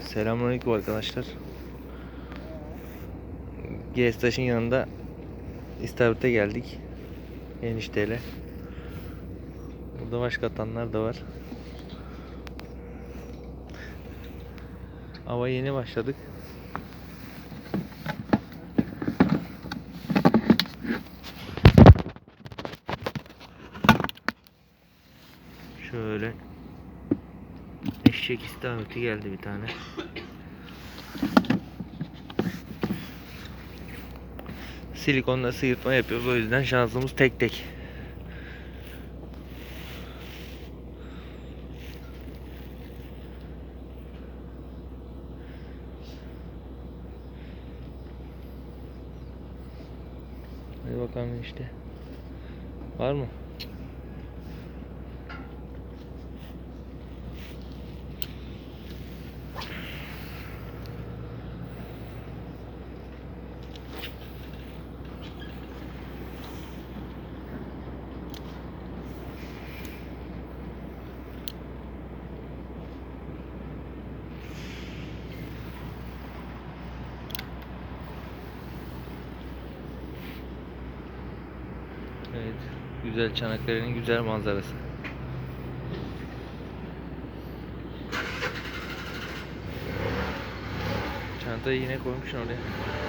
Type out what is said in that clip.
Selamünaleyküm arkadaşlar. GS Taş'ın yanında İstavrit'e geldik. Enişteyle. Burada başka atanlar da var. Hava yeni başladık. Şöyle eşek istavriti geldi bir tane. Silikonla sıyırtma yapıyoruz o yüzden şansımız tek tek. Hadi bakalım işte. Var mı? Evet. Güzel Çanakkale'nin güzel manzarası. Çantayı yine koymuşsun oraya.